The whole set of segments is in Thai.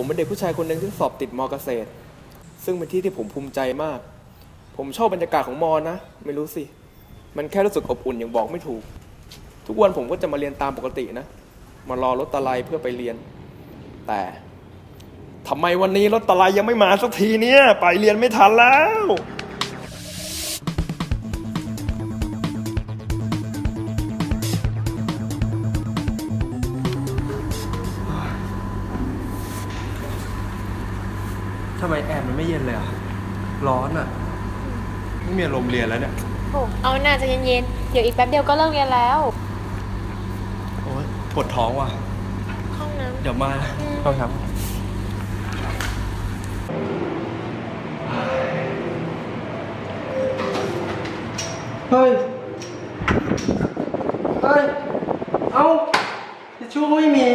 ผมเป็นเด็กผู้ชายคนหนึ่งที่สอบติดมอเกษตร ซึ่งเป็นที่ที่ผมภูมิใจมาก ผมชอบบรรยากาศของมอนะ ไม่รู้สิ มันแค่รู้สึกอบอุ่นอย่างบอกไม่ถูก ทุกวันผมก็จะมาเรียนตามปกตินะ มารอรถตะไลเพื่อไปเรียน แต่ทำไมวันนี้รถตะไลยังไม่มาสักทีเนี่ย ไปเรียนไม่ทันแล้ว ทำไมแอร์มันไม่เย็นเลยอะ ร้อนอะ ไม่มีอารมณ์เรียนแล้วเนี่ย โอ้เอาหน่าจะเย็นๆ เดี๋ยวอีกแป๊บเดียวก็เลิกเรียนแล้ว โอ๊ยปวดท้องว่ะ ห้องน้ำ เดี๋ยวมาต้องครับ เฮ้ย เฮ้ย เอ้าทิชชู่ก็ไม่มี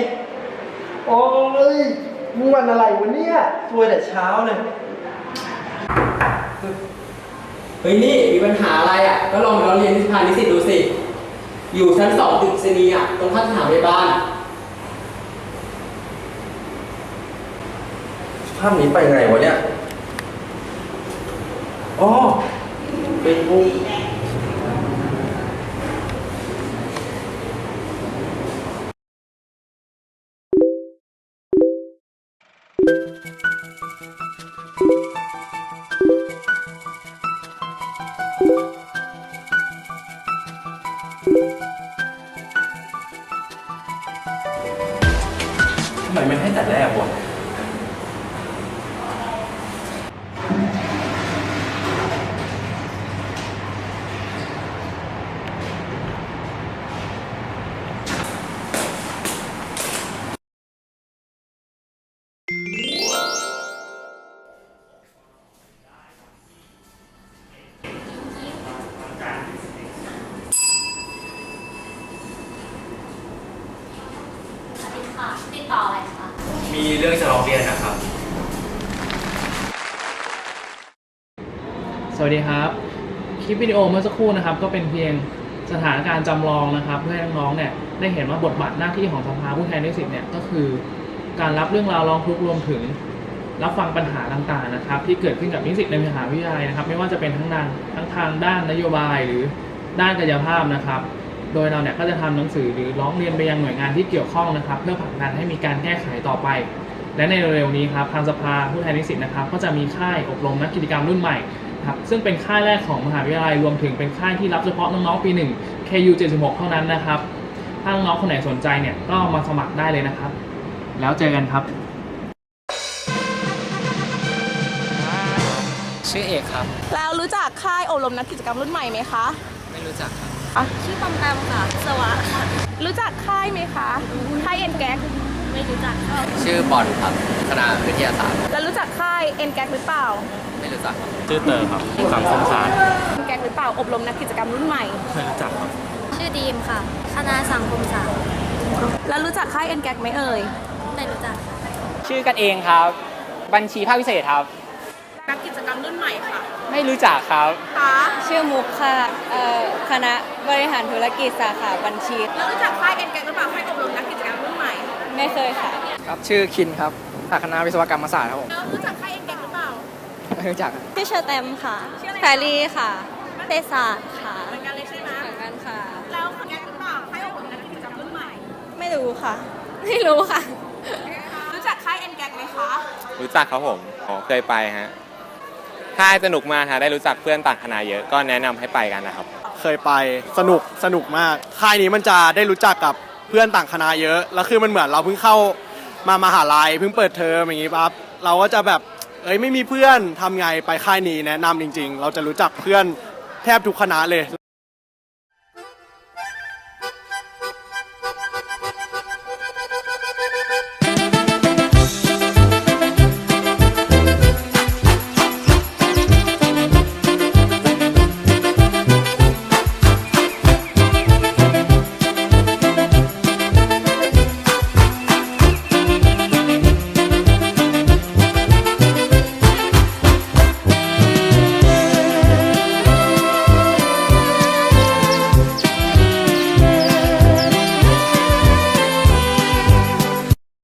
โอ้ย มึงวันอะไรวะเนี่ยซวยแต่เช้าเลย เฮ้ยนี่มีปัญหาอะไรอะ ก็ลองไปร้องเรียนที่สภานิสิตดูสิ อยู่ชั้นสองตึกเซนีอะ ตรงข้างสถานพยาบาลภาพนี้ไปไงวะเนี่ย อ๋อเป็นพวก ทำไมไม่ให้แต่แรกวะ ค่ะ ติดต่ออะไรคะ มีเรื่องจะร้องเรียนนะครับ สวัสดีครับ คลิปวิดีโอเมื่อสักครู่นะครับก็เป็นเพียงสถานการณ์จำลองนะครับ เพื่อให้น้องๆเนี่ยได้เห็นว่าบทบาทหน้าที่ของสภาผู้แทนนิสิตเนี่ยก็คือ การรับเรื่องราวร้องทุกข์รวมถึง รับฟังปัญหาต่างๆนะครับ ที่เกิดขึ้นกับนิสิตในมหาวิทยาลัยนะครับ ไม่ว่าจะเป็นทั้งทางทั้งทางด้านนโยบายหรือด้านกายภาพนะครับ โดยเราเนี่ยก็จะทำหนังสือหรือร้องเรียนไปยังหน่วยงานที่เกี่ยวข้องนะครับ เพื่อผลักดันให้มีการแก้ไขต่อไป และในเร็วๆนี้ครับทางสภาผู้แทนนิสิตนะครับ ก็จะมีค่ายอบรมนักกิจกรรมรุ่นใหม่ครับซึ่งเป็นค่ายแรกของมหาวิทยาลัยรวมถึงเป็นค่ายที่รับเฉพาะน้องๆปี 1 KU 76เท่านั้นนะครับ ถ้าน้องๆคนไหนสนใจเนี่ยก็มาสมัครได้เลยนะครับ แล้วเจอกันครับ ชื่อเอกครับ แล้วรู้จักค่ายอบรมนักกิจกรรมรุ่นใหม่ไหมคะ ไม่รู้จักครับ ชื่อปอมแปมค่ะ สวะค่ะ รู้จักค่ายไหมคะ ค่ายเอ็นแก๊กไม่รู้จักค่ะชื่อบอลครับคณะวิทยาศาสตร์ แล้วรู้จักค่ายเอ็นแก๊กหรือเปล่า ไม่รู้จักครับชื่อเตอร์ครับสังคมศาสตร์เอ็นแก๊กหรือเปล่า อบรมนักกิจกรรมรุ่นใหม่ ไม่รู้จักครับ ชื่อดีมค่ะ คณะสังคมศาสตร์ แล้วรู้จักค่ายเอ็นแก๊กไหมเอ่ย ไม่รู้จักค่ะชื่อกันเองครับ บัญชีภาคพิเศษครับ นักกิจกรรมรุ่นใหม่ค่ะไม่รู้จักครับ คะชื่อมุกค่ะเอ่อคณะบริหารธุรกิจสาขาบัญชี แล้วรู้จักค่ายเอ็นแก๊กหรือเปล่าค่ายอบรมนักกิจกรรมรุ่นใหม่ไม่เคยค่ะ ครับชื่อคินครับจากคณะวิศวกรรมศาสตร์ครับผมแล้วรู้จักค่ายเอ็นแก๊กหรือเปล่า ไม่รู้จักชื่อเชอร์แตมค่ะชื่ออะไรคะ แพรลี่ค่ะเตศาสตร์ค่ะเหมือนกันเลยใช่ไหมเหมือนกันค่ะ แล้วเอ็นแก๊กหรือเปล่าค่ายอบรมนักกิจกรรมรุ่นใหม่ไม่รู้ค่ะ ไม่รู้ค่ะ รู้จักค่ายเอ็นแก๊กไหมคะรู้จักครับผมอ๋อเคยไปฮะ ค่ายสนุกมากค่ะได้รู้จักเพื่อนต่างคณะเยอะก็แนะนำให้ไปกันนะครับ เคยไปสนุกสนุกมาก ค่ายนี้มันจะได้รู้จักกับเพื่อนต่างคณะเยอะ แล้วคือมันเหมือนเราเพิ่งเข้ามามหาลัยเพิ่งเปิดเทอมอย่างงี้ปั๊บเราก็จะแบบเอ้ยไม่มีเพื่อนทำไงไปค่ายนี้แนะนำจริง ๆ เราจะรู้จักเพื่อนแทบทุกคณะเลย